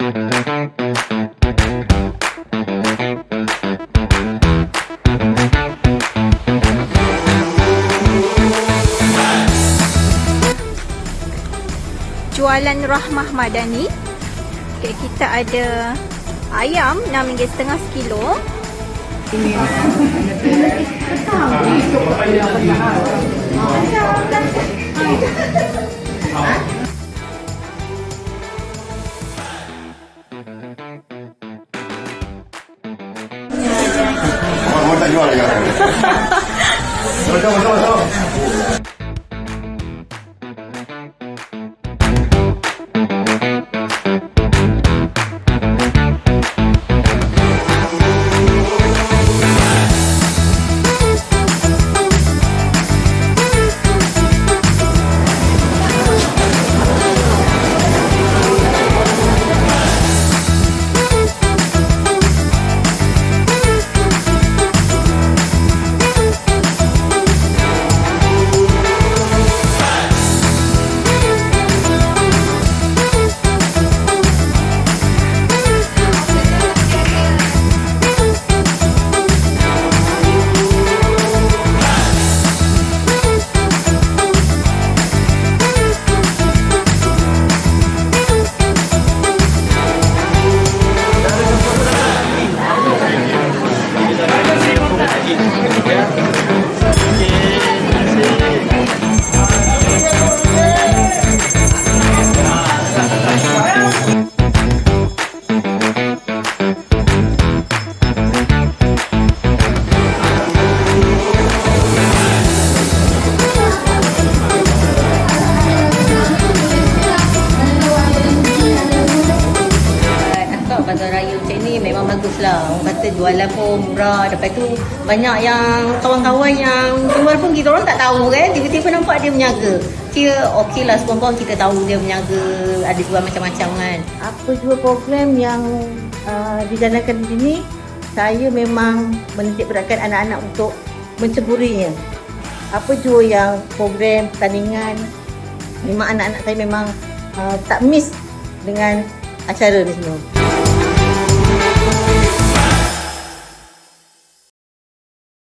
Jualan Rahmah Madani. Okay, kita ada ayam RM6.5 sekilo. Orang tak jual lagi. Betul, betul, betul. Nampak memang bagus lah. Orang kata jualan pun murah. Lepas tu banyak yang kawan-kawan yang jual pun kita orang tak tahu kan. Tiba-tiba nampak dia berniaga. Kira okey lah sekurang kita tahu dia berniaga. Ada jual macam-macam kan. apa jua program yang uh, dijalankan di sini saya memang menitik beratkan anak-anak untuk menceburinya apa jua yang program pertandingan memang anak-anak saya memang uh, tak miss dengan acara ni semua